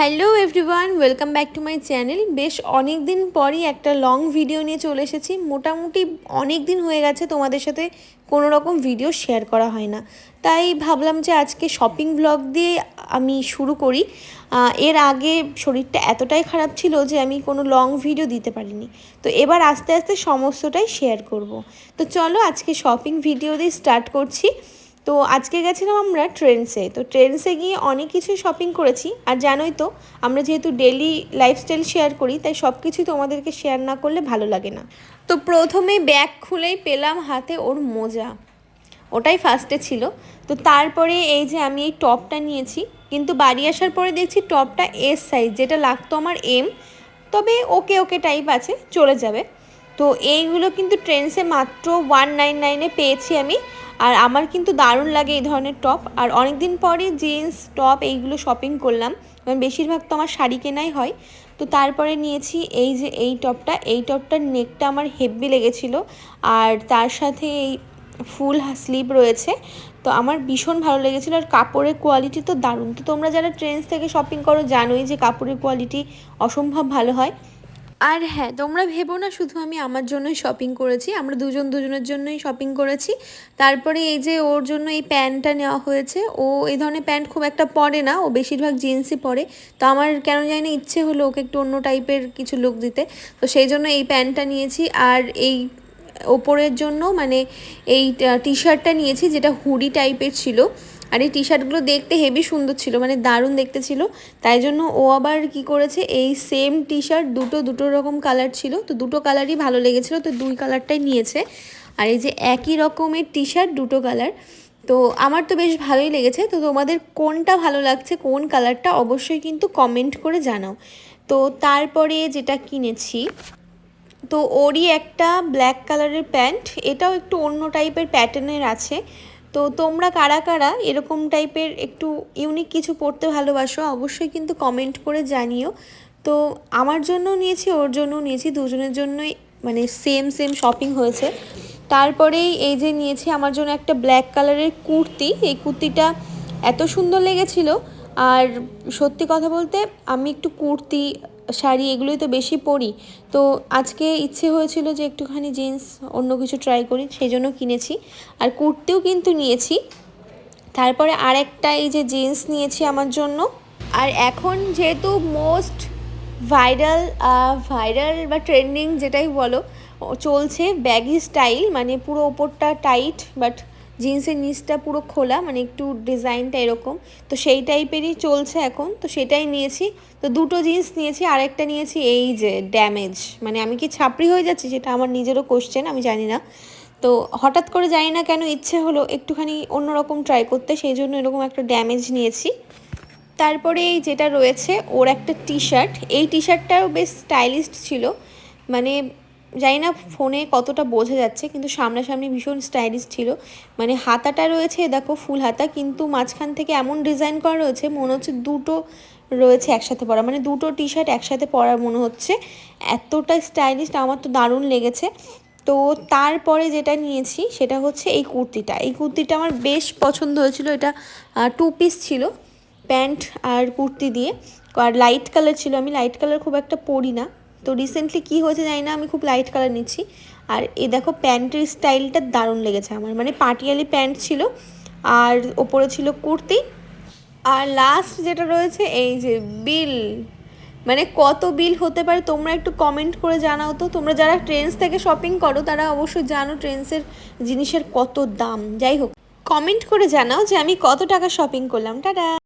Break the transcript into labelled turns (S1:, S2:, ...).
S1: Hello everyone welcome back to my channel বেশ অনেক দিন পরই একটা লং ভিডিও নিয়ে চলে এসেছি। মোটামুটি অনেক দিন হয়ে গেছে তোমাদের সাথে কোনো রকম ভিডিও শেয়ার করা হয় না। তাই ভাবলাম যে আজকে শপিং ব্লগ দিয়ে আমি শুরু করি। এর আগে শরীরটা এতটাই খারাপ ছিল যে আমি কোনো লং ভিডিও দিতে পারিনি। তো এবার আস্তে আস্তে সমস্তটাই শেয়ার করব। তো চলো আজকে শপিং ভিডিও দিয়ে স্টার্ট করছি। তো আজকে গেছিলাম আমরা ট্রেন্সে। তো ট্রেন্সে গিয়ে অনেক কিছু শপিং করেছি। আর জানোই তো, আমরা যেহেতু ডেলি লাইফস্টাইল শেয়ার করি, তাই সব কিছুই তোমাদেরকে শেয়ার না করলে ভালো লাগে না। তো প্রথমে ব্যাগ খুলেই পেলাম হাতে ওর মোজা। ওটাই ফার্স্টে ছিল। তো তারপরে এই যে আমি এই টপটা নিয়েছি, কিন্তু বাড়ি আসার পরে দেখছি টপটা এস সাইজ যেটা লাগতো আমার এম তবে ওকে ওকে টাইপ আছে, চলে যাবে। তো এইগুলো কিন্তু ট্রেন্ডসে মাত্র ওয়ান নাইন নাইনে পেয়েছি আমি। আর আমার কিন্তু দারুণ লাগে এই ধরনের টপ আর অনেক দিন পরে জিন্স টপ এইগুলো শপিং করলাম। মানে বেশিরভাগ তো আমার শাড়ি কেনাই হয়। তো তারপরে নিয়েছি এই যে এই টপটা এই টপটার নেকটা আমার হেভি লেগেছিলো। আর তার সাথে এই ফুল স্লিভ রয়েছে। তো আমার ভীষণ ভালো লেগেছিলো। আর কাপড়ের কোয়ালিটি তো দারুণ। তো তোমরা যারা ট্রেন্ডস থেকে শপিং করো, জানোই যে কাপড়ের কোয়ালিটি অসম্ভব ভালো হয়। আর হ্যাঁ তোমরা ভেবো না, শুধু আমি আমার জন্যই শপিং করেছি, আমরা দুজন দুজনের জন্যই শপিং করেছি। তারপরে এই যে ওর জন্য এই প্যান্টটা নেওয়া হয়েছে, ও এই ধরনের প্যান্ট খুব একটা পরে না, ও বেশিরভাগ জিন্সই পরে। তো আমার কেন জানি না ইচ্ছে হলো ওকে একটু অন্য টাইপের কিছু লুক দিতে। তো সেই জন্য এই প্যান্টটা নিয়েছি, আর এই ওপরের জন্য মানে এই টি শার্টটা নিয়েছি, যেটা হুডি টাইপের ছিল। আর এই টি শার্টগুলো দেখতে হেভি সুন্দর ছিল মানে দারুণ দেখতে ছিল। তাই জন্য ও আবার কি করেছে, এই সেম টি শার্ট দুটো দুটো রকম কালার ছিল। তো দুটো কালারই ভালো লেগেছিল, তো দুই কালারটাই নিয়েছে। আর এই যে একই রকমের টি শার্ট দুটো কালার তো আমার তো বেশ ভালোই লেগেছে। তো তোমাদের কোনটা ভালো লাগছে, কোন কালারটা অবশ্যই কিন্তু কমেন্ট করে জানাও। তো তারপরে যেটা কিনেছি, তো ওরই একটা ব্ল্যাক কালারের প্যান্ট। এটাও একটু অন্য টাইপের প্যাটার্নের আছে। তো তোমরা কারা কারা এরকম টাইপের একটু ইউনিক কিছু পড়তে ভালোবাসো, অবশ্যই কিন্তু কমেন্ট করে জানিও। তো আমার জন্য নিয়েছি, ওর জন্য নিয়েছি, দুজনের জন্যই মানে সেম সেম শপিং হয়েছে। তারপরেই এই যে নিয়েছি আমার জন্য একটা ব্ল্যাক কালারের কুর্তি। এই কুর্তিটা এত সুন্দর লেগেছিল। আর সত্যি কথা বলতে আমি একটু কুর্তি শাড়ি এগুলোই তো বেশি পরি। তো আজকে ইচ্ছে হয়েছিল যে একটুখানি জিন্স অন্য কিছু ট্রাই করি, সেই জন্য কিনেছি। আর কুর্তিও কিন্তু নিয়েছি। তারপরে আরেকটা এই যে জিন্স নিয়েছি আমার জন্য। আর এখন যেহেতু মোস্ট ভাইরাল ভাইরাল বা ট্রেন্ডিং যেটাই বলো, চলছে ব্যাগি স্টাইল মানে পুরো ওপরটা টাইট বাট জিন্সের নিচটা পুরো খোলা মানে একটু ডিজাইনটা এরকম। তো সেই টাইপেরই চলছে এখন, তো সেটাই নিয়েছি। তো দুটো জিন্স নিয়েছি, আরেকটা নিয়েছি এই যে ড্যামেজ মানে আমি কি ছাপড়ি হয়ে যাচ্ছি সেটা আমার নিজেরও কোশ্চেন আমি জানি না। তো হঠাৎ করে জানি না কেন ইচ্ছে হলো একটুখানি অন্যরকম ট্রাই করতে, সেই জন্য এরকম একটা ড্যামেজ নিয়েছি। তারপরে এই যেটা রয়েছে, ওর একটা টি শার্ট এই টি শার্টটাও বেশ স্টাইলিস্ট ছিল। মানে জানি না ফোনে কতটা বোঝা যাচ্ছে, কিন্তু সামনাসামনি ভীষণ স্টাইলিশ ছিল। মানে হাতাটা রয়েছে, দেখো ফুল হাতা, কিন্তু মাঝখান থেকে এমন ডিজাইন করা রয়েছে, মনে হচ্ছে দুটো রয়েছে একসাথে পরা। মানে দুটো টি শার্ট একসাথে পরা মনে হচ্ছে। এতটা স্টাইলিশ আমার তো দারুণ লেগেছে। তো তারপরে যেটা নিয়েছি, সেটা হচ্ছে এই কুর্তিটা। এই কুর্তিটা আমার বেশ পছন্দ হয়েছিল। এটা টু পিস ছিল প্যান্ট আর কুর্তি দিয়ে। আর লাইট কালার ছিল। আমি লাইট কালার খুব একটা পরি না। তো রিসেন্টলি কী হয়েছে জানি না, আমি খুব লাইট কালার নিচ্ছি। আর এ দেখো প্যান্টের স্টাইলটা দারুণ লেগেছে আমার। মানে পাটিয়ালি প্যান্ট ছিল, আর ওপরে ছিল কুর্তি। আর লাস্ট যেটা রয়েছে, এই যে বিল মানে কত বিল হতে পারে তোমরা একটু কমেন্ট করে জানাও তো। তোমরা যারা ট্রেন্স থেকে শপিং করো, তারা অবশ্যই জানো ট্রেন্সের জিনিসের কত দাম। যাই হোক কমেন্ট করে জানাও যে আমি কত টাকা শপিং করলাম। টাটা!